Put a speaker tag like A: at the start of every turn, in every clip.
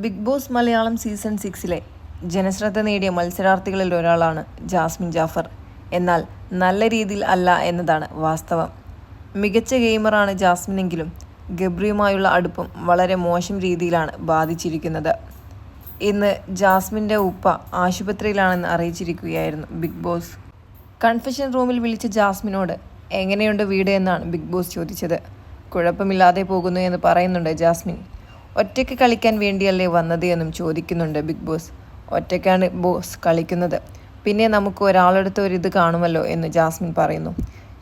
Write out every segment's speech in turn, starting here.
A: Big Boss Malayalam season സിക്സിലെ ജനശ്രദ്ധ നേടിയ മത്സരാർത്ഥികളിൽ ഒരാളാണ് ജാസ്മിൻ ജാഫർ. എന്നാൽ നല്ല രീതിയിൽ അല്ല എന്നതാണ് വാസ്തവം. മികച്ച ഗെയിമറാണ് ജാസ്മിനെങ്കിലും ഗബ്രിയുമായുള്ള അടുപ്പം വളരെ മോശം രീതിയിലാണ് ബാധിച്ചിരിക്കുന്നത്. ഇന്ന് ജാസ്മിന്റെ ഉപ്പ ആശുപത്രിയിലാണെന്ന് അറിയിച്ചിരിക്കുകയായിരുന്നു ബിഗ് ബോസ്. കൺഫഷൻ റൂമിൽ വിളിച്ച ജാസ്മിനോട് എങ്ങനെയുണ്ട് വീട്? എന്നാണ് ബിഗ് ബോസ് ചോദിച്ചത്. കുഴപ്പമില്ലാതെ പോകുന്നു എന്ന് പറയുന്നുണ്ട് ജാസ്മിൻ. ഒറ്റയ്ക്ക് കളിക്കാൻ വേണ്ടിയല്ലേ വന്നത് എന്നും ചോദിക്കുന്നുണ്ട് ബിഗ് ബോസ്. ഒറ്റയ്ക്കാണ് ബോസ് കളിക്കുന്നത്. പിന്നെ നമുക്ക് ഒരാളെടുത്ത് ഇത് കാണുമല്ലോ എന്ന് ജാസ്മിൻ പറയുന്നു.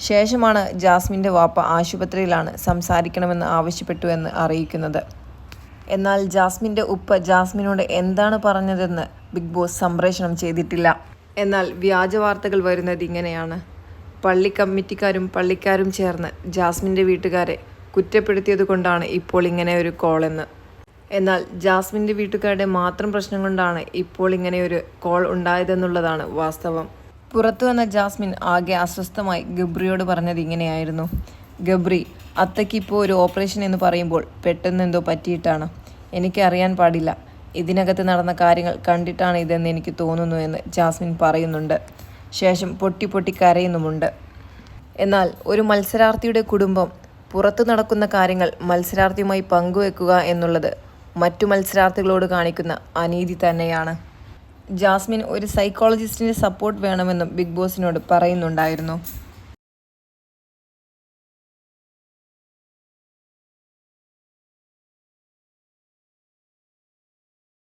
A: ശേഷമാണ് ജാസ്മിന്റെ വാപ്പ ആശുപത്രിയിലാണ് സംസാരിക്കണമെന്ന് ആവശ്യപ്പെട്ടു എന്ന് അറിയിക്കുന്നത്. എന്നാൽ ജാസ്മിന്റെ ഉപ്പ ജാസ്മിനോട് എന്താണ് പറഞ്ഞതെന്ന് ബിഗ് ബോസ് സംപ്രേഷണം ചെയ്തിട്ടില്ല. എന്നാൽ വ്യാജ വാർത്തകൾ വരുന്നത് ഇങ്ങനെയാണ്. പള്ളി കമ്മിറ്റിക്കാരും പള്ളിക്കാരും ചേർന്ന് ജാസ്മിന്റെ വീട്ടുകാരെ കുറ്റപ്പെടുത്തിയത് കൊണ്ടാണ് ഇപ്പോൾ ഇങ്ങനെ ഒരു കോളെന്ന് എന്നാൽ ജാസ്മിന്റെ വീട്ടുകാരുടെ മാത്രം പ്രശ്നം കൊണ്ടാണ് ഇപ്പോൾ ഇങ്ങനെ ഒരു കോൾ ഉണ്ടായതെന്നുള്ളതാണ് വാസ്തവം. പുറത്തു വന്ന ജാസ്മിൻ ആകെ അസ്വസ്ഥമായി ഗബ്രിയോട് പറഞ്ഞത് ഇങ്ങനെയായിരുന്നു. ഗബ്രി അത്തയ്ക്ക് ഇപ്പോൾ ഒരു ഓപ്പറേഷൻ എന്ന് പറയുമ്പോൾ പെട്ടെന്ന് എന്തോ പറ്റിയിട്ടാണ്. എനിക്കറിയാൻ പാടില്ല. ഇതിനകത്ത് നടന്ന കാര്യങ്ങൾ കണ്ടിട്ടാണ് ഇതെന്ന് എനിക്ക് തോന്നുന്നു എന്ന് ജാസ്മിൻ പറയുന്നുണ്ട്. ശേഷം പൊട്ടി പൊട്ടി കരയുന്നുമുണ്ട്. എന്നാൽ ഒരു മത്സരാർത്ഥിയുടെ കുടുംബം പുറത്തു നടക്കുന്ന കാര്യങ്ങൾ മത്സരാർത്ഥിയുമായി പങ്കുവെക്കുക എന്നുള്ളത് മറ്റു മത്സരാർത്ഥികളോട് കാണിക്കുന്ന അനീതി തന്നെയാണ്. ജാസ്മിൻ ഒരു സൈക്കോളജിസ്റ്റിന്റെ സപ്പോർട്ട് വേണമെന്നും ബിഗ് ബോസിനോട് പറയുന്നുണ്ടായിരുന്നു.